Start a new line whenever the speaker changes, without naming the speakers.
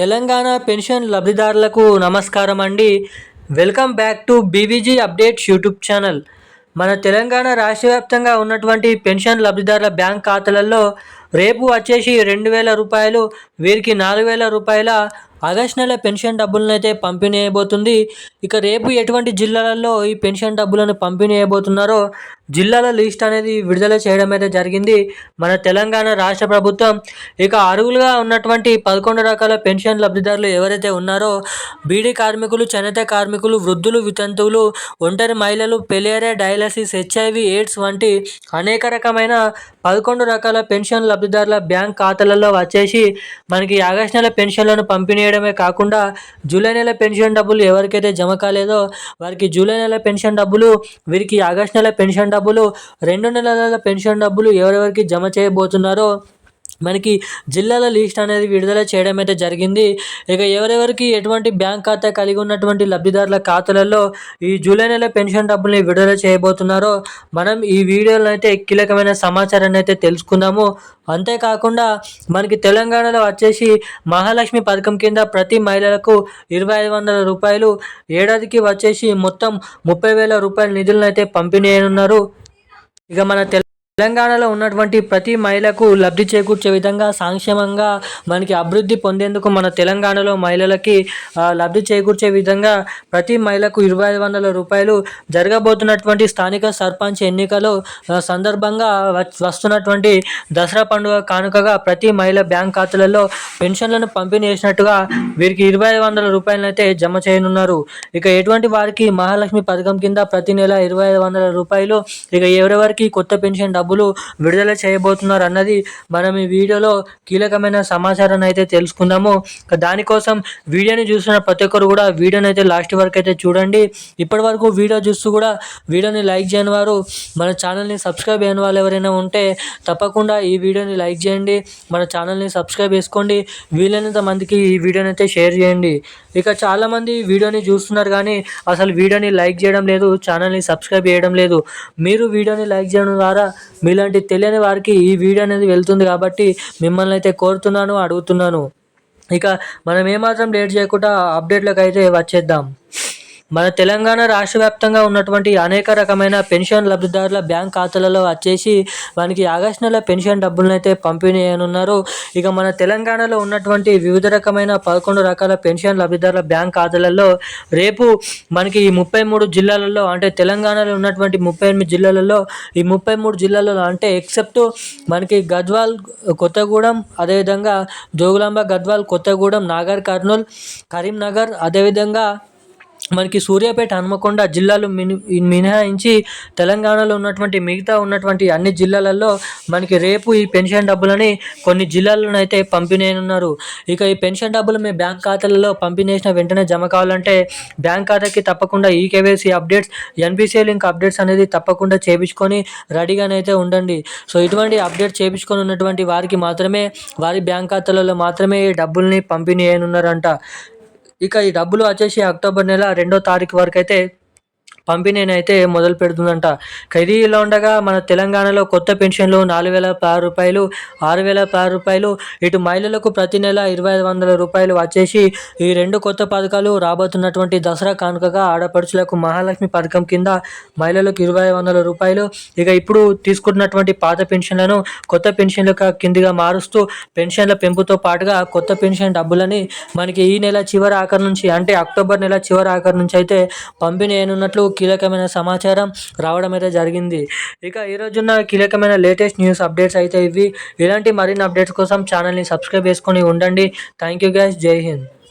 Telangana pension లబ్ధిదారులకు నమస్కారం అండి. Welcome back to BVG updates YouTube channel. మన తెలంగాణ రాష్ట్ర వ్యాప్తంగా ఉన్నటువంటి పెన్షన్ లబ్ధిదారుల బ్యాంక్ ఖాతాలలో రేపు వచ్చేసి రెండు వేల రూపాయలు వీరికి నాలుగు వేల రూపాయల ఆగస్ట్ నెల పెన్షన్ డబ్బులను అయితే పంపిణీ చేయబోతుంది ఇక రేపు ఎటువంటి జిల్లాలలో ఈ పెన్షన్ డబ్బులను పంపిణీ చేయబోతున్నారో జిల్లాల లిస్ట్ అనేది విడుదల చేయడం అయితే జరిగింది. మన తెలంగాణ రాష్ట్ర ప్రభుత్వం ఇక అరువులుగా ఉన్నటువంటి పదకొండు రకాల పెన్షన్ లబ్ధిదారులు ఎవరైతే ఉన్నారో బీడీ కార్మికులు చేనేత కార్మికులు వృద్ధులు వితంతువులు ఒంటరి మహిళలు పెలేరియా డయాలసిస్ హెచ్ఐవి ఎయిడ్స్ వంటి అనేక రకమైన పదకొండు రకాల పెన్షన్ లబ్ధిదారుల బ్యాంక్ ఖాతాలలో వచ్చేసి మనకి ఆగస్ట్ నెల పెన్షన్లను పంపిణీయడమే కాకుండా జూలై నెల పెన్షన్ డబ్బులు ఎవరికైతే జమ కాలేదో వారికి జూలై నెల పెన్షన్ డబ్బులు వీరికి ఆగస్ట్ నెల పెన్షన్ డబ్బులు రెండు నెలల పెన్షన్ డబ్బులు ఎవరెవరికి జమ చేయబోతున్నారో మనకి జిల్లాల లిస్ట్ అనేది విడుదల చేయడం అయితే జరిగింది. ఇక ఎవరెవరికి ఎటువంటి బ్యాంక్ ఖాతా కలిగి ఉన్నటువంటి లబ్ధిదారుల ఖాతాలలో ఈ జూలై నెల పెన్షన్ డబ్బుల్ని విడుదల చేయబోతున్నారో మనం ఈ వీడియోలో అయితే కీలకమైన సమాచారాన్ని అయితే తెలుసుకుందాము. అంతేకాకుండా మనకి తెలంగాణలో వచ్చేసి మహాలక్ష్మి పథకం కింద ప్రతి మహిళలకు ఇరవై ఐదు వందల రూపాయలు ఏడాదికి వచ్చేసి మొత్తం ముప్పై వేల రూపాయల నిధులను అయితే పంపిణీ ఉన్నారు ఇక మన తెల తెలంగాణలో ఉన్నటువంటి ప్రతి మహిళకు లబ్ధి చేకూర్చే విధంగా సంక్షేమంగా మనకి అభివృద్ధి పొందేందుకు మన తెలంగాణలో మహిళలకి లబ్ధి చేకూర్చే విధంగా ప్రతి మహిళకు ఇరవై ఐదు వందల రూపాయలు జరగబోతున్నటువంటి స్థానిక సర్పంచ్ ఎన్నికలో సందర్భంగా వస్తున్నటువంటి దసరా పండుగ కానుకగా ప్రతి మహిళ బ్యాంక్ ఖాతాలలో పెన్షన్లను పంపిణీ చేసినట్టుగా వీరికి ఇరవై ఐదు వందల రూపాయలను అయితే జమ చేయనున్నారు. ఇక ఎటువంటి వారికి మహాలక్ష్మి పథకం కింద ప్రతి నెల ఇరవై ఐదు వందల రూపాయలు ఇక ఎవరెవరికి కొత్త పెన్షన్ డబ్బు డబ్బులు విడుదల చేయబోతున్నారు అన్నది మనం ఈ వీడియోలో కీలకమైన సమాచారాన్ని అయితే తెలుసుకుందాము. దానికోసం వీడియోని చూసిన ప్రతి ఒక్కరు కూడా వీడియోని అయితే లాస్ట్ వరకు అయితే చూడండి. ఇప్పటి వరకు వీడియో చూస్తూ కూడా వీడియోని లైక్ చేయని వారు మన ఛానల్ని సబ్స్క్రైబ్ అయిన వాళ్ళు ఎవరైనా ఉంటే తప్పకుండా ఈ వీడియోని లైక్ చేయండి. మన ఛానల్ని సబ్స్క్రైబ్ చేసుకోండి. వీలైనంత మందికి ఈ వీడియోని అయితే షేర్ చేయండి. ఇక చాలామంది వీడియోని చూస్తున్నారు కానీ అసలు వీడియోని లైక్ చేయడం లేదు ఛానల్ని సబ్స్క్రైబ్ చేయడం లేదు. మీరు వీడియోని లైక్ చేయడం ద్వారా మీలాంటి తెలియని వారికి ఈ వీడియో అనేది వెళ్తుంది కాబట్టి మిమ్మల్ని అయితే కోరుతున్నాను అడుగుతున్నాను. ఇక మనం ఏమాత్రం లేట్ చేయకుండా అప్డేట్లకు అయితే వచ్చేద్దాం. మన తెలంగాణ రాష్ట్ర వ్యాప్తంగా ఉన్నటువంటి అనేక రకమైన పెన్షన్ లబ్ధిదారుల బ్యాంక్ ఖాతాలలో వచ్చేసి వానికి ఆగస్టు నెల పెన్షన్ డబ్బులను అయితే పంపిణీ ఉన్నారు ఇక మన తెలంగాణలో ఉన్నటువంటి వివిధ రకమైన పదకొండు రకాల పెన్షన్ లబ్ధిదారుల బ్యాంక్ ఖాతాలలో రేపు మనకి ఈ ముప్పై మూడు జిల్లాలలో అంటే తెలంగాణలో ఉన్నటువంటి ముప్పై ఎనిమిది జిల్లాలలో ఈ ముప్పై మూడు జిల్లాలలో అంటే ఎక్సెప్ట్ మనకి గద్వాల్ కొత్తగూడెం అదేవిధంగా జోగులాంబ గద్వాల్ కొత్తగూడెం నాగర్ కర్నూల్ కరీంనగర్ అదేవిధంగా మనకి సూర్యాపేట హనుమకొండ జిల్లాలు మిని మినహాయించి తెలంగాణలో ఉన్నటువంటి మిగతా ఉన్నటువంటి అన్ని జిల్లాలలో మనకి రేపు ఈ పెన్షన్ డబ్బులని కొన్ని జిల్లాలను అయితే ఇక ఈ పెన్షన్ డబ్బులు మీ బ్యాంక్ ఖాతాలలో పంపించేసిన వెంటనే జమ కావాలంటే బ్యాంక్ ఖాతాకి తప్పకుండా ఈ KYC updates NPCI link updates అనేది తప్పకుండా చేయించుకొని రెడీగానైతే ఉండండి. సో ఇటువంటి అప్డేట్ చేయించుకొని ఉన్నటువంటి వారికి మాత్రమే వారి బ్యాంక్ ఖాతాలలో మాత్రమే ఈ డబ్బుల్ని పంపిణీ అయినున్నారంట ఇక ఈ డబ్బులు వచ్చేసి అక్టోబర్ నెల రెండో తారీఖు వరకు అయితే పంపిణీనైతే అయితే మొదలు పెడుతుందంట. ఖైదీలో ఉండగా మన తెలంగాణలో కొత్త పెన్షన్లు నాలుగు వేల పది రూపాయలు ఆరు వేల పది రూపాయలు ఇటు మహిళలకు ప్రతి నెల ఇరవై ఐదు వందల రూపాయలు వచ్చేసి ఈ రెండు కొత్త పథకాలు రాబోతున్నటువంటి దసరా కానుకగా ఆడపడుచులకు మహాలక్ష్మి పథకం కింద మహిళలకు ఇరవై వందల రూపాయలు. ఇక ఇప్పుడు తీసుకుంటున్నటువంటి పాత పెన్షన్లను కొత్త పెన్షన్ల కిందిగా మారుస్తూ పెన్షన్ల పెంపుతో పాటుగా కొత్త పెన్షన్ డబ్బులని మనకి ఈ నెల చివరి ఆఖరి నుంచి అంటే అక్టోబర్ నెల చివరి ఆఖరి నుంచి అయితే పంపిణీ అయినట్లు కీలకమైన సమాచారం రావడం అయితే జరిగింది. ఇక ఈరోజున్న కీలకమైన లేటెస్ట్ న్యూస్ అప్డేట్స్ అయితే ఇవి. ఇలాంటి మరిన్ని అప్డేట్స్ కోసం ఛానల్ని సబ్స్క్రైబ్ చేసుకొని ఉండండి. Thank you guys. Jai Hind.